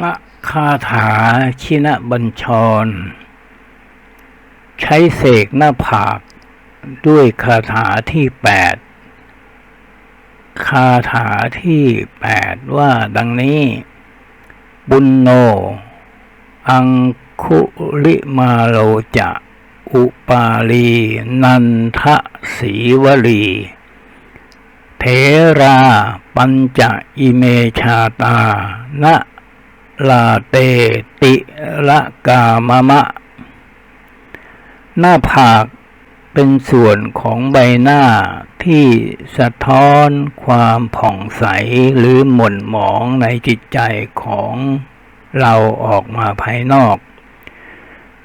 พระคาถาชินบัญชร ใช้เสกหน้าผากด้วยคาถาที่แปดคาถาที่แปดว่าดังนี้ บุญโน อังคุลิมาโลจะ อุปาลี นันทะสีวลีเทรา ปัญจอิเมชาตา นะ ลาเตติละกามะมะ หน้าผากเป็นส่วนของใบหน้าที่สะท้อนความผ่องใสหรือหม่นหมองในจิตใจของเราออกมาภายนอก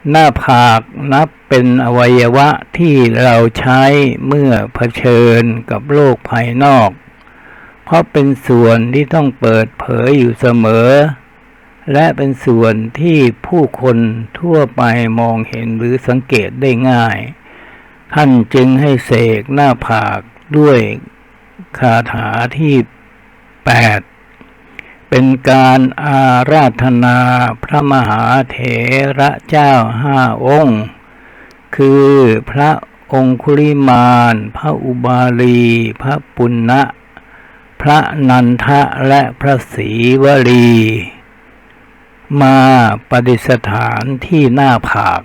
หน้าผากนับเป็นอวัยวะที่เราใช้เมื่อเผชิญกับโลกภายนอก เพราะเป็นส่วนที่ต้องเปิดเผยอยู่เสมอ และเป็นส่วนที่ผู้คนทั่วไปมองเห็นหรือสังเกตได้ง่าย ท่านจึงให้เสกหน้าผากด้วยคาถาที่แปดเป็นการอาราธนาพระมหาเถระเจ้าห้าองค์ คือพระองคุลิมาน พระอุบาลี พระปุณณะ พระนันทะและพระศรีวลี มาปฏิสถานที่หน้าผาก